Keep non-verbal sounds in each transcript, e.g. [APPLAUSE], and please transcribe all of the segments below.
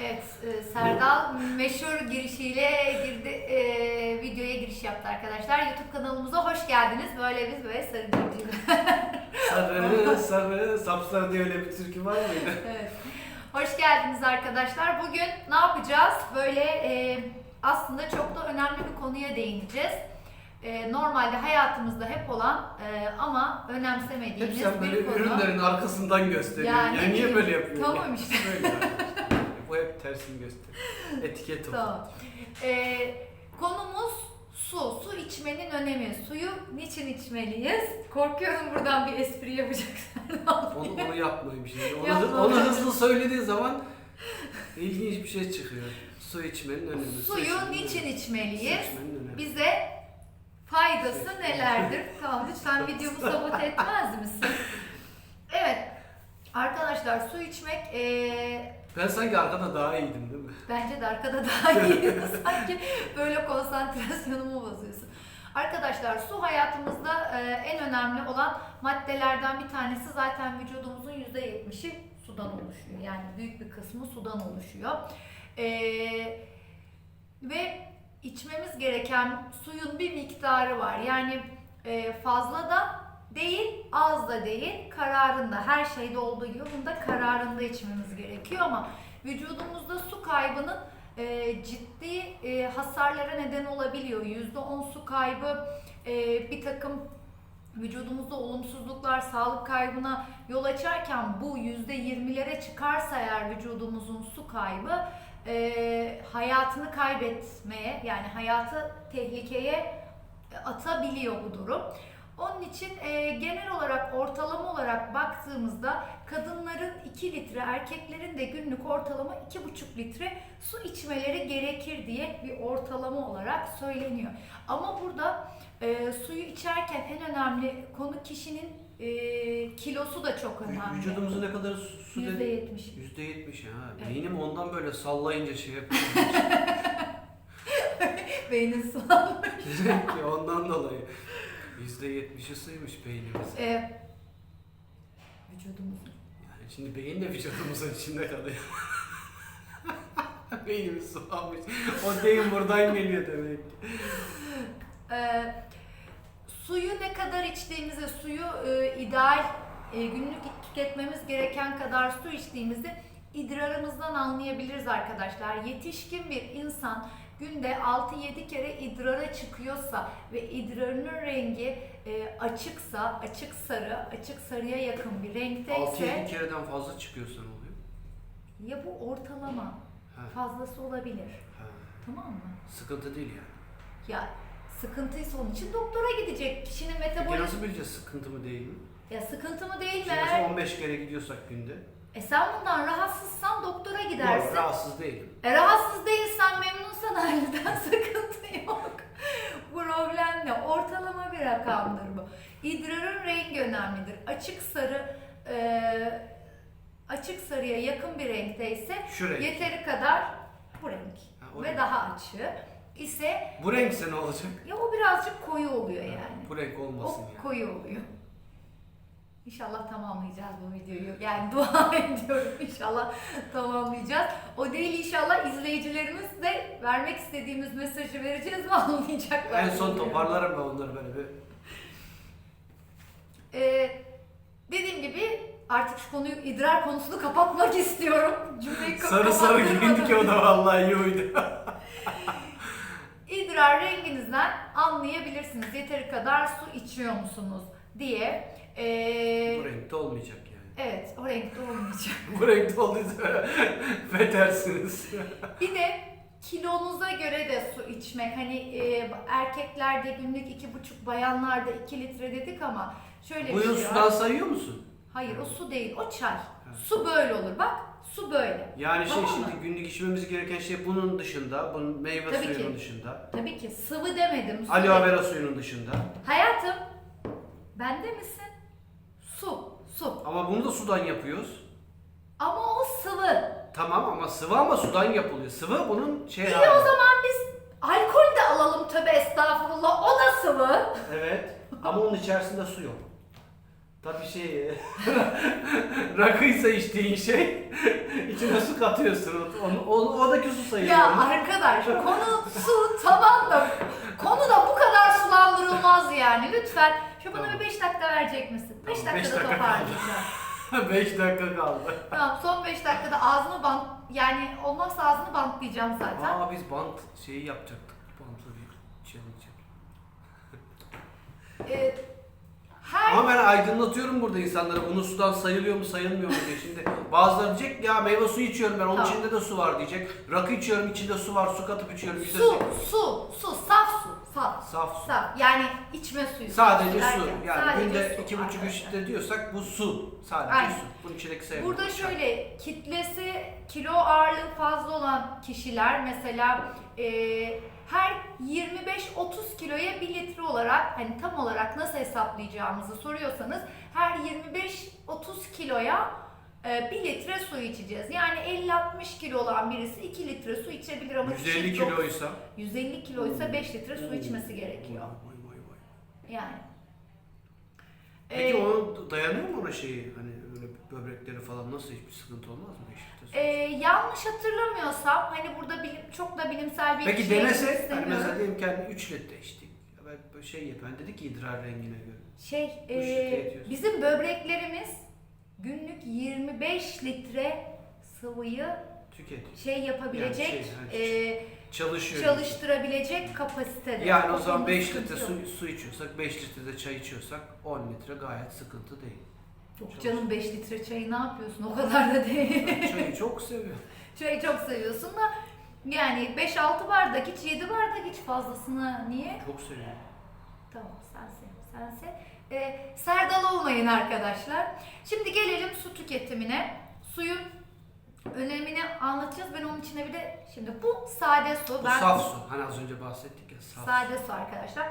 Evet, e, Serdal meşhur girişiyle girdi, e, videoya giriş yaptı arkadaşlar. YouTube kanalımıza hoş geldiniz. Böyle biz böyle sarı civcivler. Sarı, sarı, sapsarı diye öyle bir türkü var mıydı? [LAUGHS] evet. Hoş geldiniz arkadaşlar. Bugün ne yapacağız? Böyle e, aslında çok da önemli bir konuya değineceğiz. E, normalde hayatımızda hep olan e, ama Hep önemsemediğimiz sen böyle bir konu. ürünlerin arkasından gösteriyorsun. Yani Yani, niye böyle yapıyorsun? tamam işte. Böyle Bu hep tersini gösteriyor. [LAUGHS] Etiket o. Tamam. Ee, konumuz su. Su içmenin önemi. Suyu niçin içmeliyiz? Korkuyorum buradan bir espri yapacaksın. [LAUGHS] Onu, onu yapmayayım şimdi. Onu, Yapma. onu hızlı söylediği zaman ilginç bir şey çıkıyor. Su içmenin önemi. su Suyu içmenin niçin önemi. Su içmeliyiz? içmenin önemi. Bize faydası nelerdir? Tamam lütfen [LAUGHS] videomu sabote etmez misin? Evet. Arkadaşlar su içmek eee, Ben sanki arkada daha iyiydim değil mi? bence de arkada daha iyi. [LAUGHS] Sanki böyle konsantrasyonumu bozuyorsun. Arkadaşlar su hayatımızda eee, en önemli olan maddelerden bir tanesi zaten vücudumuzun %70'i sudan oluşuyor. Yani büyük bir kısmı sudan oluşuyor. Eee, ve içmemiz gereken suyun bir miktarı var. Yani e, fazla da değil, az da değil, kararında. Her şeyde olduğu gibi bunda kararında içmemiz gerekiyor ama vücudumuzda su kaybının e, ciddi e, hasarlara neden olabiliyor. %10 su kaybı e, bir takım vücudumuzda olumsuzluklar, sağlık kaybına yol açarken bu %20'lere çıkarsa eğer vücudumuzun su kaybı e, hayatını kaybetmeye yani hayatı tehlikeye atabiliyor bu durum. Onun için e, genel olarak ortalama olarak baktığımızda kadınların 2 litre, erkeklerin de günlük ortalama 2,5 litre su içmeleri gerekir diye bir ortalama olarak söyleniyor. Ama burada e, suyu içerken en önemli konu kişinin e, kilosu da çok önemli. Vücudumuzun ne kadar su, su dedi? %70. Yüzde yetmiş ha. Evet. Beynim ondan böyle sallayınca şey yapıyor. [LAUGHS] Beynin ki ondan dolayı. Yüzde yetmişi suymuş beynimiz. E, vücudumuzun. Yani şimdi beyin de vücudumuzun içinde kalıyor. [LAUGHS] Beynimiz sulanmış. O deyim buradan geliyor demek ki. Ee, suyu ne kadar içtiğimizi, suyu e, ideal e, günlük tüketmemiz gereken kadar su içtiğimizi idrarımızdan anlayabiliriz arkadaşlar. Yetişkin bir insan günde 6-7 kere idrara çıkıyorsa ve idrarının rengi e, açıksa, açık sarı, açık sarıya yakın bir 6-7 renkteyse kereden fazla çıkıyorsan oluyor. ya bu ortalama Ha, fazlası olabilir. ha. Tamam mı? Sıkıntı değil yani. Ya sıkıntıysa onun için doktora gidecek. Kişinin Peki metabolizması nasıl bileceğiz sıkıntı mı değil mi? Ya sıkıntı mı değil mi? Şimdi mesela 15 kere gidiyorsak günde. E sen bundan rahatsızsan doktora gidersin. Yok, rahatsız değilim. E rahatsız değilsen memnunsan halinden [LAUGHS] sıkıntı yok. Problem ne? Ortalama bir rakamdır bu. İdrarın rengi önemlidir. Açık sarı e, açık sarıya yakın bir renkteyse Şu renk. yeteri kadar bu renk Ha, ve renk. daha açığı ise Bu renkse ne olacak? ya o birazcık koyu oluyor yani. Bu renk olmasın O yani. koyu oluyor. İnşallah tamamlayacağız bu videoyu. Yani [LAUGHS] dua ediyorum inşallah tamamlayacağız. O değil inşallah izleyicilerimiz de vermek istediğimiz mesajı vereceğiz ve [LAUGHS] anlayacaklar. En son toparlarım ben onları böyle bir. Ee, dediğim gibi artık şu konuyu idrar konusunu kapatmak [LAUGHS] istiyorum. Cümleyi Sarı sarı giyindik ki o da vallahi iyi uydu. İdrar renginizden anlayabilirsiniz. Yeteri kadar su içiyor musunuz diye. Ee, Bu renkte olmayacak yani. evet o renkte olmayacak. [LAUGHS] Bu renkte olduysa [LAUGHS] betersiniz. [LAUGHS] Bir de kilonuza göre de su içmek. Hani e, erkeklerde günlük iki buçuk, bayanlarda iki litre dedik ama şöyle Bu bir şey sudan var. sayıyor musun? Hayır o su değil, o çay. Su böyle olur bak. Su böyle. Yani şey Tamam mı? şimdi günlük içmemiz gereken şey bunun dışında, bunun meyve Tabii suyunun ki. dışında, Tabii ki sıvı demedim. Su aloe vera suyunun dışında. Hayatım, bende misin? Su. Ama bunu da sudan yapıyoruz. Ama o sıvı. Tamam ama sıvı ama sudan yapılıyor. Sıvı bunun şey İyi hali. o zaman biz alkol de alalım tövbe estağfurullah. O da sıvı. Evet. Ama onun içerisinde su yok. Tabii şey, [LAUGHS] rakıysa içtiğin şey, [LAUGHS] içine su katıyorsun. Onu, o, oradaki su sayılıyor. Ya arkadaş konu [LAUGHS] su tamam da konu da bu kadar sulandırılmaz yani lütfen. Şu bana Tamam. bir 5 dakika verecek misin? 5 Tamam, beş dakikada dakika toparlayacağım. 5 [LAUGHS] dakika kaldı. tamam son 5 dakikada ağzımı bant yani olmazsa ağzını bantlayacağım zaten. Aa biz bant şeyi yapacaktık. Bantlı bir challenge. Ee, her Ama ben aydınlatıyorum burada insanlara bunu sudan sayılıyor mu sayılmıyor mu diye. Şimdi bazıları diyecek ya meyve suyu içiyorum ben onun Tamam. içinde de su var diyecek. Rakı içiyorum içinde su var su katıp içiyorum. yüzde su, su, su, saf saf. Saf su. Saf. Yani içme suyu. Sadece su. derken Yani sadece günde su iki buçuk üç arkadaşlar. litre diyorsak bu su. Sadece Aynen. su. Bunun içindeki sayılır. Burada şöyle kitlesi kilo ağırlığı fazla olan kişiler mesela e, her 25-30 kiloya 1 litre olarak hani tam olarak nasıl hesaplayacağımızı soruyorsanız her 25-30 kiloya 1 litre su içeceğiz. Yani 50-60 kilo olan birisi 2 litre su içebilir ama 150 kişi çok- kiloysa. 150 kiloysa 5 litre su içmesi gerekiyor. Vay vay vay. Yani. Peki Ee, o dayanıyor mu ona şeyi? Hani öyle böbrekleri falan nasıl hiçbir sıkıntı olmaz mı? Su? Ee, yanlış hatırlamıyorsam hani burada bilim, çok da bilimsel bir Peki şey denesek, hani istemiyorum. mesela diyelim hani 3 litre içtik. Ya ben böyle şey yapıyor. Hani dedik ki idrar rengine göre. Şey, litre e, bizim böbreklerimiz günlük 25 litre sıvıyı Tüketiyor. şey yapabilecek, Yani şey, e, Çalışıyor. çalıştırabilecek kapasitede. Yani o zaman konuda 5 sıkıntı litre yok. su, su içiyorsak, 5 litre de çay içiyorsak 10 litre gayet sıkıntı değil. Yok canım 5 litre çayı ne yapıyorsun? O kadar da değil. Ben çayı çok seviyorum. [LAUGHS] Çayı çok seviyorsun da yani 5-6 bardak hiç 7 bardak hiç fazlasını niye? Çok seviyorum. Tamam sensin, sensin. Ee, serdal olmayın arkadaşlar. Şimdi gelelim su tüketimine. Suyun önemini anlatacağız. Ben onun içine bir de şimdi bu sade su. Bu ben saf su. Hani az önce bahsettik ya saf. Sade su arkadaşlar.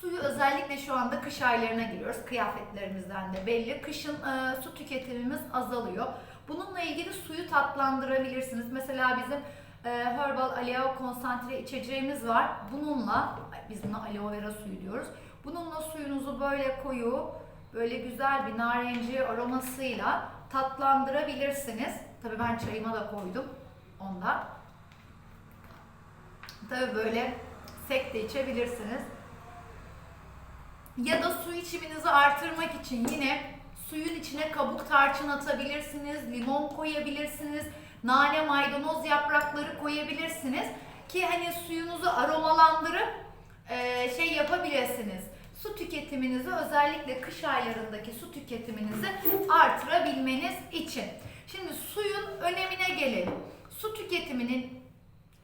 Suyu özellikle şu anda kış aylarına giriyoruz. Kıyafetlerimizden de belli. Kışın e, su tüketimimiz azalıyor. Bununla ilgili suyu tatlandırabilirsiniz. Mesela bizim e, Herbal Aloe konsantre içeceğimiz var. Bununla, biz buna aloe vera suyu diyoruz. Bununla suyunuzu böyle koyu, böyle güzel bir narenci aromasıyla tatlandırabilirsiniz. Tabii ben çayıma da koydum ondan. Tabii böyle sek de içebilirsiniz. Ya da su içiminizi artırmak için yine suyun içine kabuk tarçın atabilirsiniz, limon koyabilirsiniz, nane maydanoz yaprakları koyabilirsiniz ki hani suyunuzu aromalandırıp şey yapabilirsiniz. Su tüketiminizi özellikle kış aylarındaki su tüketiminizi artırabilmeniz için. Şimdi suyun önemine gelelim. Su tüketiminin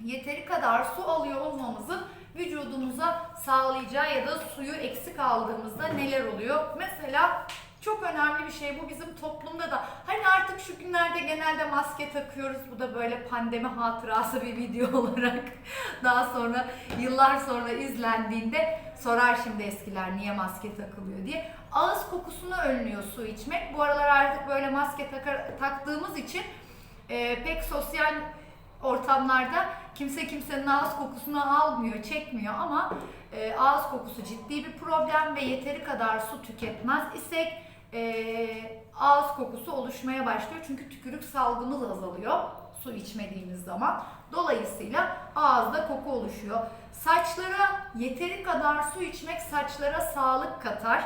yeteri kadar su alıyor olmamızın vücudumuza sağlayacağı ya da suyu eksik aldığımızda neler oluyor? Mesela çok önemli bir şey bu bizim toplumda da. Hani artık şu günlerde genelde maske takıyoruz. Bu da böyle pandemi hatırası bir video [LAUGHS] olarak daha sonra yıllar sonra izlendiğinde sorar şimdi eskiler niye maske takılıyor diye. Ağız kokusunu önlüyor su içmek. Bu aralar artık böyle maske takar, taktığımız için e, pek sosyal ortamlarda kimse kimsenin ağız kokusunu almıyor, çekmiyor ama e, ağız kokusu ciddi bir problem ve yeteri kadar su tüketmez isek e, ağız kokusu oluşmaya başlıyor. Çünkü tükürük salgımız azalıyor su içmediğimiz zaman. Dolayısıyla ağızda koku oluşuyor. Saçlara yeteri kadar su içmek saçlara sağlık katar.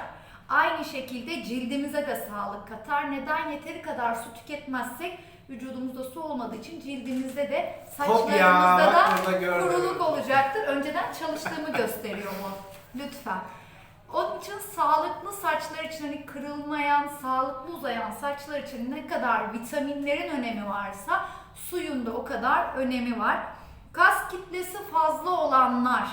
Aynı şekilde cildimize de sağlık katar. Neden yeteri kadar su tüketmezsek vücudumuzda su olmadığı için cildimizde de saçlarımızda da kuruluk olacaktır. Önceden çalıştığımı gösteriyor bu. Lütfen. Onun için sağlıklı saçlar için hani kırılmayan, sağlıklı uzayan saçlar için ne kadar vitaminlerin önemi varsa suyun da o kadar önemi var. Kas kitlesi fazla olanlar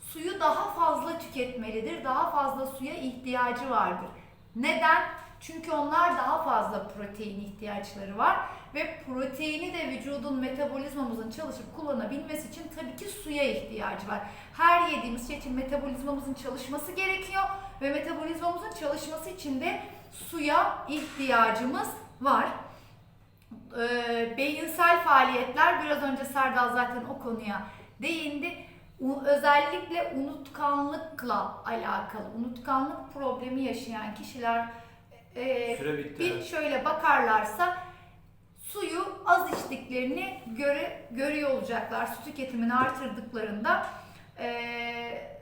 suyu daha fazla tüketmelidir. Daha fazla suya ihtiyacı vardır. Neden? Çünkü onlar daha fazla protein ihtiyaçları var ve proteini de vücudun metabolizmamızın çalışıp kullanabilmesi için tabii ki suya ihtiyacı var. Her yediğimiz şey için metabolizmamızın çalışması gerekiyor ve metabolizmamızın çalışması için de suya ihtiyacımız var. Ee, beyinsel faaliyetler biraz önce Serdal zaten o konuya değindi. Özellikle unutkanlıkla alakalı, unutkanlık problemi yaşayan kişiler e, bir şöyle bakarlarsa suyu az içtiklerini göre, görüyor olacaklar. Su tüketimini artırdıklarında eee,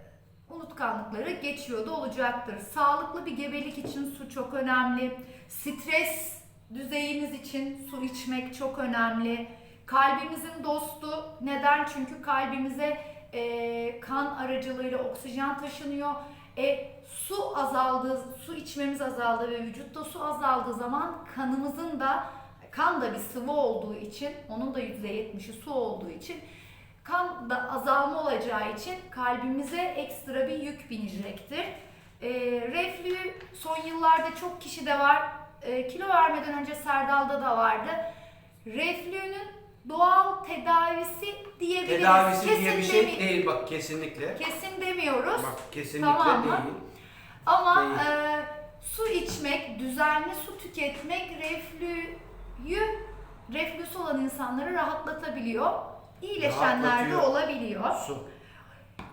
unutkanlıkları geçiyor da olacaktır. Sağlıklı bir gebelik için su çok önemli. Stres düzeyimiz için su içmek çok önemli. Kalbimizin dostu. Neden? Çünkü kalbimize eee, kan aracılığıyla oksijen taşınıyor. E, su azaldığı, su içmemiz azaldı ve vücutta su azaldığı zaman kanımızın da kan da bir sıvı olduğu için, onun da %70'i su olduğu için kan da azalma olacağı için kalbimize ekstra bir yük binecektir. E, reflü son yıllarda çok kişide var. E, kilo vermeden önce Serdal'da da vardı. Reflünün doğal tedavisi diyebiliriz. Tedavisi Kesin diye bir şey demi- değil bak kesinlikle. Kesin demiyoruz. Bak kesinlikle Tamam mı? değil. Ama Değil. e, su içmek, düzenli su tüketmek reflüyü, reflüsü olan insanları rahatlatabiliyor. İyileşenler de olabiliyor. Su.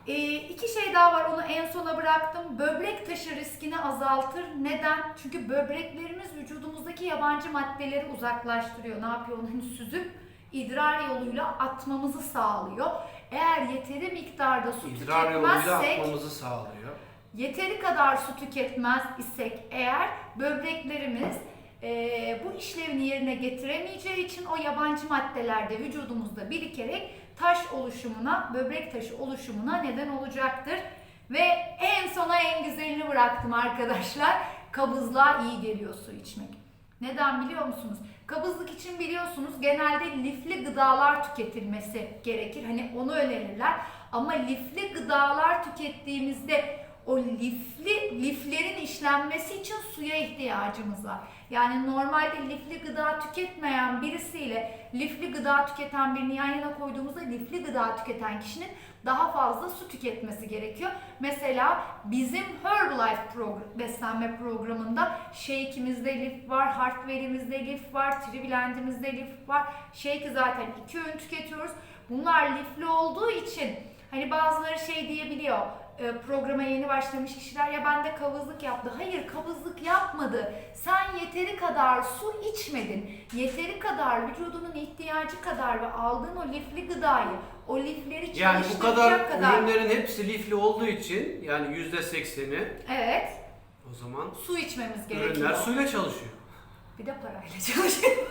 E, iki şey daha var onu en sona bıraktım. Böbrek taşı riskini azaltır. Neden? Çünkü böbreklerimiz vücudumuzdaki yabancı maddeleri uzaklaştırıyor. Ne yapıyor? Onu [LAUGHS] süzüp idrar yoluyla atmamızı sağlıyor. Eğer yeteri miktarda su İdrar yoluyla tüketmezsek atmamızı sağlıyor. Yeteri kadar su tüketmez isek eğer böbreklerimiz eee, bu işlevini yerine getiremeyeceği için o yabancı maddeler de vücudumuzda birikerek taş oluşumuna, böbrek taşı oluşumuna neden olacaktır. Ve en sona en güzelini bıraktım arkadaşlar. Kabızlığa iyi geliyor su içmek. Neden biliyor musunuz? Kabızlık için biliyorsunuz genelde lifli gıdalar tüketilmesi gerekir. Hani onu önerirler. Ama lifli gıdalar tükettiğimizde o lifli liflerin işlenmesi için suya ihtiyacımız var. Yani normalde lifli gıda tüketmeyen birisiyle lifli gıda tüketen birini yan yana koyduğumuzda lifli gıda tüketen kişinin daha fazla su tüketmesi gerekiyor. Mesela bizim Herbalife progr- beslenme programında shake'imizde lif var, Heartwell'imizde lif var, Triblend'imizde lif var. Shake'i zaten iki öğün tüketiyoruz. Bunlar lifli olduğu için hani bazıları şey diyebiliyor programa yeni başlamış kişiler ya bende kabızlık yaptı. Hayır kabızlık yapmadı. Sen yeteri kadar su içmedin. Yeteri kadar vücudunun ihtiyacı kadar ve aldığın o lifli gıdayı, o lifleri Yani bu çalıştıracak kadar, ürünlerin hepsi lifli olduğu için yani yüzde sekseni Evet, o zaman su içmemiz gerekiyor. ürünler suyla çalışıyor. Bir de parayla çalışıyor. [LAUGHS]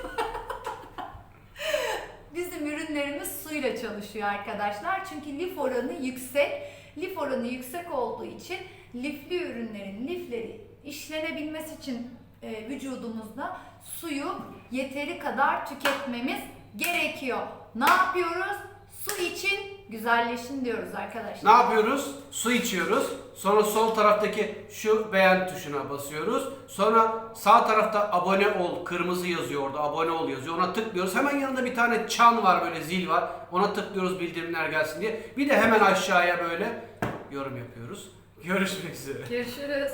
Bizim ürünlerimiz suyla çalışıyor arkadaşlar. Çünkü lif oranı yüksek. Lif oranı yüksek olduğu için lifli ürünlerin lifleri işlenebilmesi için e, vücudumuzda suyu yeteri kadar tüketmemiz gerekiyor. Ne yapıyoruz? Su için güzelleşin diyoruz arkadaşlar. Ne yapıyoruz? Su içiyoruz. Sonra sol taraftaki şu beğen tuşuna basıyoruz. Sonra sağ tarafta abone ol kırmızı yazıyor orada abone ol yazıyor. Ona tıklıyoruz. Hemen yanında bir tane çan var böyle zil var. Ona tıklıyoruz bildirimler gelsin diye. Bir de hemen aşağıya böyle yorum yapıyoruz. Görüşmek üzere. Görüşürüz.